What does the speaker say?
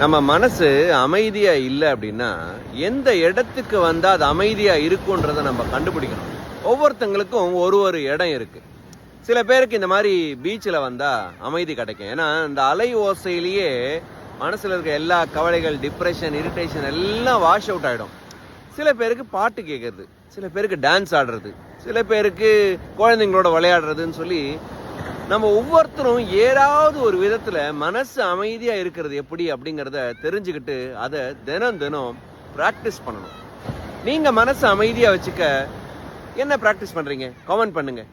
நம்ம மனசு அமைதியா இல்லை அப்படின்னா எந்த இடத்துக்கு வந்தா அது அமைதியா இருக்குன்றத நம்ம கண்டுபிடிக்கணும். ஒவ்வொருத்தங்களுக்கும் ஒரு ஒரு இடம் இருக்கு. சில பேருக்கு இந்த மாதிரி பீச்சில் வந்தால் அமைதி கிடைக்கும். ஏன்னா இந்த அலை ஓசையிலேயே மனசில் இருக்க எல்லா கவலைகள் டிப்ரெஷன் இரிட்டேஷன் எல்லாம் வாஷ் அவுட் ஆகிடும் சில பேருக்கு பாட்டு கேட்கறது சில பேருக்கு டான்ஸ் ஆடுறது சில பேருக்கு குழந்தைங்களோட விளையாடுறதுன்னு சொல்லி நம்ம ஒவ்வொருத்தரும் ஏதாவது ஒரு விதத்துல மனசு அமைதியா இருக்கிறது எப்படி அப்படிங்கறத தெரிஞ்சுக்கிட்டு அதை தினம் தினம் பிராக்டிஸ் பண்ணணும். நீங்க மனசு அமைதியா வச்சுக்க என்ன பிராக்டிஸ் பண்றீங்க? கமெண்ட் பண்ணுங்க.